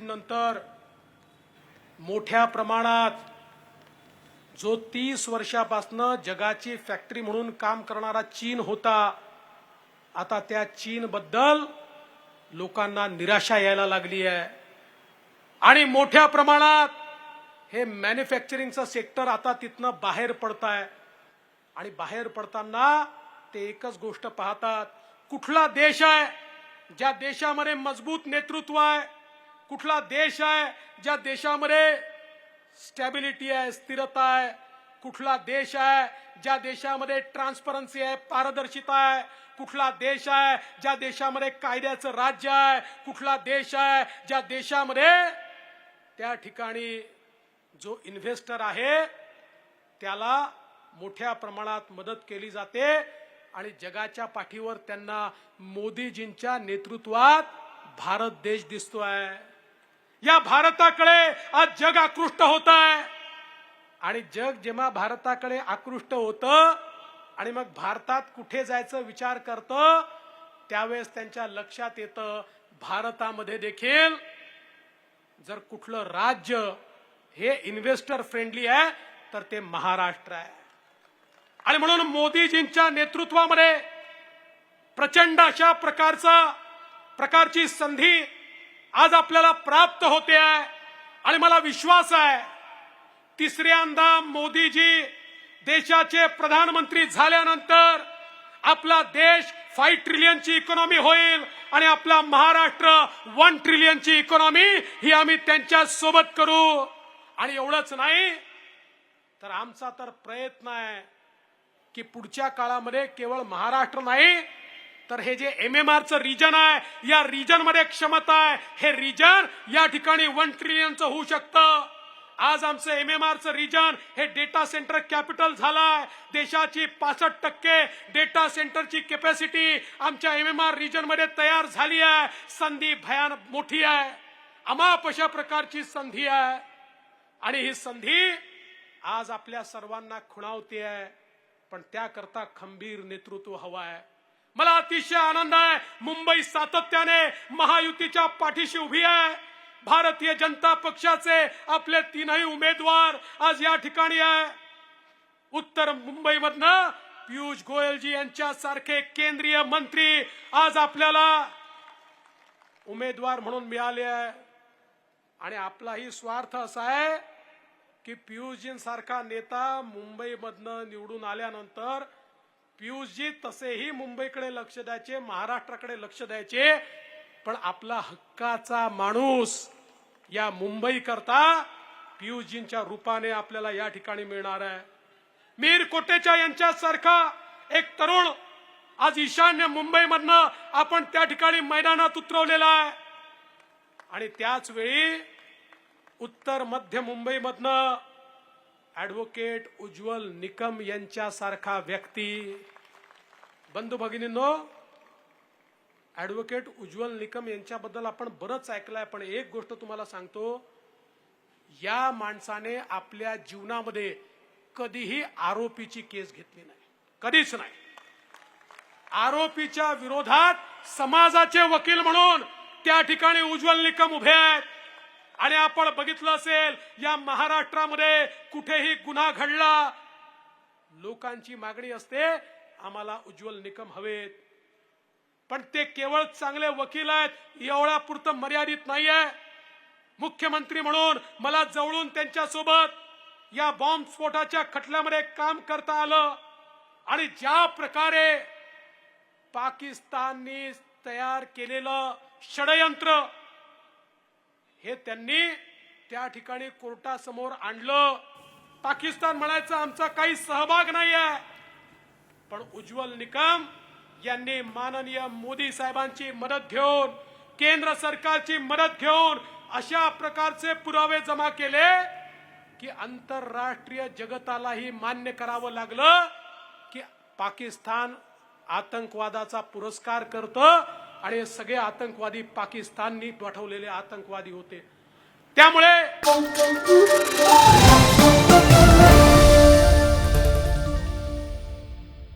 कोविडनंतर मोठ्या प्रमाणात जो तीस वर्षापासनं जगाची फॅक्टरी म्हणून काम करणारा चीन होता आता त्या चीनबद्दल लोकांना निराशा यायला लागली आहे आणि मोठ्या प्रमाणात हे मॅन्युफॅक्चरिंगचं सेक्टर आता तिथनं बाहेर पडत आहे आणि बाहेर पडताना ते एकच गोष्ट पाहतात कुठला देश आहे ज्या देशामध्ये मजबूत नेतृत्व आहे? कुठला देश आहे ज्या देशामध्ये स्टॅबिलिटी आहे स्थिरता आहे? कुठला देश आहे ज्या देशामध्ये ट्रान्सपरन्सी आहे पारदर्शिता आहे? कुठला देश आहे ज्या देशामध्ये कायद्याचं राज्य आहे? कुठला देश आहे ज्या देशामध्ये त्या ठिकाणी जो इन्व्हेस्टर आहे त्याला मोठ्या प्रमाणात मदत केली जाते आणि जगाच्या पाठीवर त्यांना मोदीजींच्या नेतृत्वात भारत देश दिसतो आहे या भारताकडे आज जग आकृष्ट होत आहे. आणि जग जेव्हा भारताकडे आकृष्ट होतं आणि मग भारतात कुठे जायचं विचार करतं त्यावेळेस त्यांच्या लक्षात येतं भारतामध्ये देखील जर कुठलं राज्य हे इन्व्हेस्टर फ्रेंडली आहे तर ते महाराष्ट्र आहे. आणि म्हणून मोदीजींच्या नेतृत्वामध्ये प्रचंड अशा प्रकारचा प्रकारची संधी आज आपल्याला प्राप्त होते आहे आणि मला विश्वास आहे तिसऱ्यांदा मोदीजी देशाचे प्रधानमंत्री झाल्यानंतर आपला देश फाईव्ह ट्रिलियनची इकॉनॉमी होईल आणि आपला महाराष्ट्र वन ट्रिलियनची इकॉनॉमी ही आम्ही त्यांच्यासोबत करू. आणि एवढंच नाही तर आमचा तर प्रयत्न आहे की पुढच्या काळामध्ये केवळ महाराष्ट्र नाही तर हे जे एम एम आरचं रिजन आहे या रिजनमध्ये क्षमता आहे. हे रिजन या ठिकाणी वन ट्रिलियनचं होऊ शकतं. आज आमचं एम एम आरचं रिजन हे डेटा सेंटर कॅपिटल झालाय. देशाची पासष्ट टक्के डेटा सेंटरची कॅपॅसिटी आमच्या एम एम आर रिजनमध्ये तयार झाली आहे. संधी भयान मोठी आहे. अमाप अशा प्रकारची संधी आहे. आणि ही संधी आज आपल्या सर्वांना खुणावते आहे. पण त्याकरता खंबीर नेतृत्व हवं आहे. मला अतिशय आनंद आहे. मुंबई सातत्याने महायुतीच्या पाठीशी उभी आहे. भारतीय जनता पक्षाचे आपले तीनही उमेदवार आज या ठिकाणी आहे. उत्तर मुंबईमधनं पियुष गोयलजी यांच्यासारखे केंद्रीय मंत्री आज आपल्याला उमेदवार म्हणून मिळाले आहे. आणि आपलाही स्वार्थ असा आहे की पियुषजींसारखा नेता मुंबईमधनं निवडून आल्यानंतर पियुषजी तसेही मुंबईकडे लक्ष द्यायचे महाराष्ट्राकडे लक्ष द्यायचे. पण आपला हक्काचा माणूस या मुंबई करता पियुषजींच्या रूपाने आपल्याला या ठिकाणी मिळणार आहे. मीर कोटेचा यांच्यासारखा एक तरुण आज ईशान्य मुंबईमधनं आपण त्या ठिकाणी मैदानात उतरवलेला आहे. आणि त्याच वेळी उत्तर मध्य मुंबईमधनं ऍडव्होकेट उज्ज्वल निकम यांच्यासारखा व्यक्ती. बंधू भगिनींनो ऍडव्होकेट उज्ज्वल निकम यांच्याबद्दल आपण बरंच ऐकलंय पण एक गोष्ट तुम्हाला सांगतो. या माणसाने आपल्या जीवनामध्ये कधीही आरोपीची केस घेतली नाही. कधीच नाही. आरोपीच्या विरोधात समाजाचे वकील म्हणून त्या ठिकाणी उज्ज्वल निकम उभे आहेत. आणि आपण बघितलं असेल या महाराष्ट्रामध्ये कुठेही गुन्हा घडला लोकांची मागणी असते आम्हाला उज्ज्वल निकम हवेत. पण ते केवळ चांगले वकील आहेत एवढ्या पुरतं मर्यादित नाहीये. मुख्यमंत्री म्हणून मला जवळून त्यांच्यासोबत या बॉम्ब स्फोटाच्या खटल्यामध्ये काम करता आलं. आणि ज्या प्रकारे पाकिस्ताननी तयार केलेलं षडयंत्र हे त्यांनी त्या ठिकाणी कोर्टासमोर आणलं. पाकिस्तान म्हणायचं आमचा काही सहभाग नाही आहे पण उज्ज्वल निकम यांनी माननीय मोदी साहेबांची मदत घेऊन केंद्र सरकारची मदत घेऊन अशा प्रकारचे पुरावे जमा केले की आंतरराष्ट्रीय जगतालाही मान्य करावं लागलं की पाकिस्तान आतंकवादाचा पुरस्कार करतं आणि सगळे आतंकवादी पाकिस्ताननी पाठवलेले आतंकवादी होते. त्यामुळे